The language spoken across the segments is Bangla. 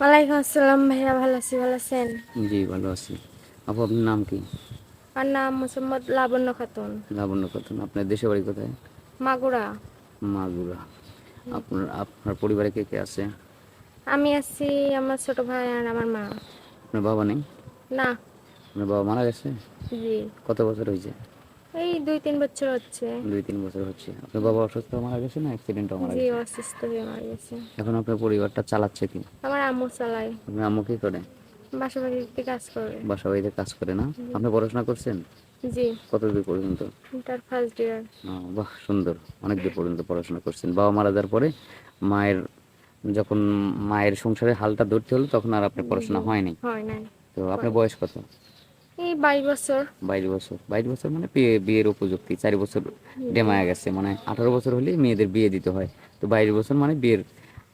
ওয়ালাইকুম আসসালাম ভাইয়া ভালো আছি ভালো আছেন? জি ভালো আছি। আপু আপনার নাম কি? আমার নাম মোসাম্মদ লাবণ্য খাতুন। লাবণ্য খাতুন আপনার দেশে বাড়ি কোথায়? মাগুরা। মাগুরা। আপনার আপনার পরিবারে কে কে আছে? আমি আছি আমার ছোট ভাই আর আমার মা। আপনার বাবা নেই? না। আপনার বাবা মারা গেছে? জি। কত বছর হয়েছে? এই দুই তিন বছর হচ্ছে। দুই তিন বছর হচ্ছে। আপনার বাবা অসুস্থ মারা গেছে না অ্যাক্সিডেন্টও মারা জি অসুস্থ হয়ে মারা গেছে। এখন আপনার পরিবারটা চালাচ্ছে কি? আমার আম্মু চালায়। আপনার আম্মু কি করে? বাসা বাড়িতে কাজ করে। বাসা বাড়িতে কাজ করে না? আপনি পড়াশোনা করছেন? জি। কত দূর পর্যন্ত? ইন্টার ফার্স্ট ইয়ার বাহ সুন্দর। অনেক দূর পর্যন্ত পড়াশোনা করছেন। বাবা মারা যাওয়ার পরে মায়ের যখন মায়ের সংসারের হালটা ধরতে হলো তখন আর আপনার পড়াশোনা হয়নি? হয় নাই। তো আপনার বয়স কত? এই বাইশ বছর। বাইশ বছর। বাইশ বছর মানে বিয়ের উপযুক্তি। চারি বছর ডেমায়া গেছে। মানে আঠারো বছর হলে মেয়েদের বিয়ে দিতে হয়। তো বাইশ বছর মানে বিয়ের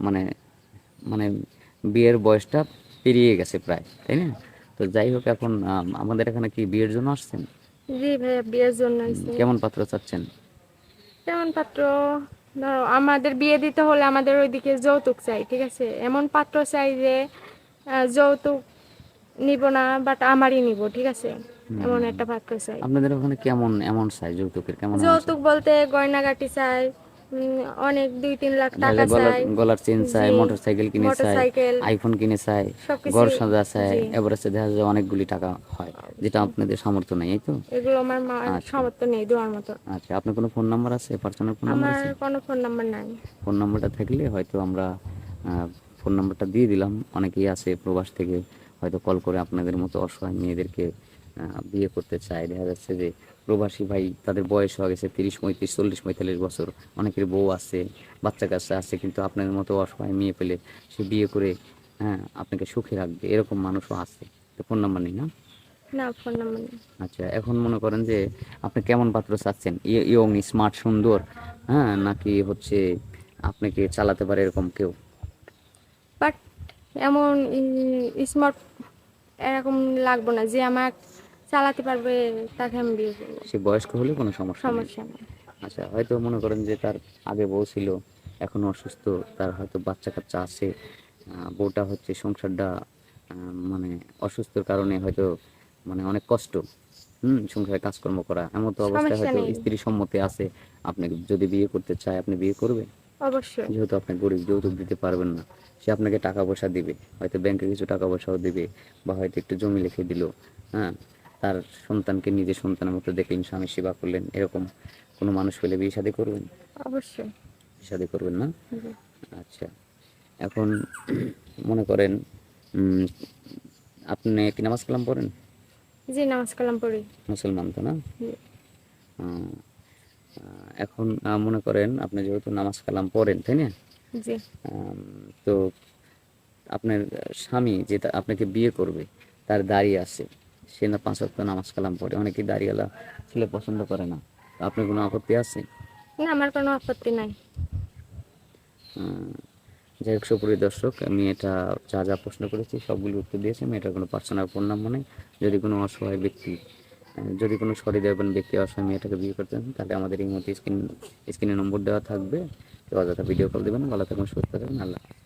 মানে মানে বিয়ের বয়সটা পেরিয়ে গেছে প্রায় তাই না? তো যাই হোক এখন আমাদের এখানে কি বিয়ের জন্য আসছেন? জি ভাইয়া বিয়ের জন্য। কেমন পাত্র চাচ্ছেন? কেমন পাত্র? ধরো আমাদের বিয়ে দিতে হলে আমাদের ওইদিকে যৌতুক চাই ঠিক আছে? এমন পাত্র চাই যে যৌতুক নিব না বাট আমারই নিব ঠিক আছে? এমন একটা পাত্র চাই। আপনাদের ওখানে কেমন এমন চাই যৌতুকের কেমন যৌতুক বলতে গয়নাগাটি চাই অনেক দুই তিন লাখ টাকা চাই। গলার চেন চাই জি। মোটর সাইকেল কিনে চাই আইফোন কিনে চাই ঘর সাজা চাই। এবার দেখা যায় অনেকগুলি টাকা হয় যেটা আপনাদের সামর্থ্য নেই তো? এগুলো আমার মা আচ্ছা। সামর্থ্য নেই দেওয়ার মতো। আচ্ছা আপনার কোনো ফোন নাম্বার আছে? পার্সোনাল ফোন নাম্বার আমার আছে? কোনো ফোন নাম্বার নাই। ফোন নাম্বারটা থাকলে হয়তো আমরা ফোন নাম্বারটা দিয়ে দিলাম অনেকেই আছে প্রবাস থেকে হয়তো কল করে আপনাদের মতো অসহায় মেয়েদেরকে বিয়ে করতে চায়। দেখা যাচ্ছে যে প্রবাসী ভাই তাদের বয়স হয়ে গেছে তিরিশ পঁয়ত্রিশ চল্লিশ পঁয়তাল্লিশ বছর। অনেকের বউ আছে বাচ্চা কাচ্চা আছে কিন্তু আপনাদের মতো অসহায় মেয়ে পেলে সে বিয়ে করে হ্যাঁ আপনাকে সুখে রাখবে। এরকম মানুষও আছে। তো ফোন নাম্বার নেই না? না ফোন নাম্বার আচ্ছা এখন মনে করেন যে আপনি কেমন পাত্র চাচ্ছেন? ইয়ং স্মার্ট সুন্দর হ্যাঁ নাকি হচ্ছে আপনাকে চালাতে পারে এরকম কেউ? বাট এমন স্মার্ট এরকম লাগবো না যে আমার চালাতে পারবে তাকে আমি বিয়ে করব সে বয়স্ক হলে কোনো সমস্যা সমস্যা নেই। আচ্ছা হয়তো মনে করেন যে তার আগে বউ ছিল এখন অসুস্থ তার হয়তো বাচ্চা কাচ্চা আছে বউটা হচ্ছে সংসারটা মানে অসুস্থর কারণে হয়তো মানে অনেক কষ্ট হুম সংসারে কাজকর্ম করা এমন তো অবস্থায় হয়তো স্ত্রী সম্মতি আছে। আপনি যদি বিয়ে করতে চায় আপনি বিয়ে করবেন? অবশ্যই। যেহেতু আপনি গরিব যৌতুক দিতে পারবেন না সে আপনাকে টাকা পয়সা দিবে হয়তো ব্যাংকে কিছু টাকা পয়সাও দিবে বা হয়তো একটু জমি লিখে দিল হ্যাঁ? তার সন্তানকে নিজের সন্তানের মতো দেখলেন স্বামী সেবা করলেন এরকম কোনো মানুষ পেলে বিয়ে শাদী করবেন? অবশ্যই। বিয়ে শাদী করবেন না? আচ্ছা এখন মনে করেন আপনি কি নামাজ কালাম পড়েন? জি নামাজ কালাম পড়ি। মুসলমান তো না? এখন মনে করেন আপনি যেহেতু নামাজ কালাম পড়েন তাই না? তো আপনার স্বামী যে আপনাকে বিয়ে করবে তার দাড়ি আছে। সে না পাঁচ ওয়াক্ত নামাজ কালাম পড়ে। অনেকে দাড়িওয়ালা ছেলে পছন্দ করে না। আপনার কোনো আপত্তি আছে? না আমার কোনো আপত্তি নাই। যাই হোক সুপ্রিয় দর্শক আমি এটা যা যা প্রশ্ন করেছি সবগুলো উত্তর দিয়েছি। আমি এটার কোনো পার্সোনাল ফোন নাম্বার নেই। যদি কোনো অসহায় ব্যক্তি যদি কোনো সরিদেবন ব্যক্তি অসহায় মেয়েটাকে বিয়ে করতে চান, তাহলে আমাদের এই মতো স্ক্রিন স্ক্রিনে নম্বর দেওয়া থাকবে। অযথা ভিডিও কল দেবেন। ভালো থাকবেন, সুস্থ থাকবেন। আল্লাহ।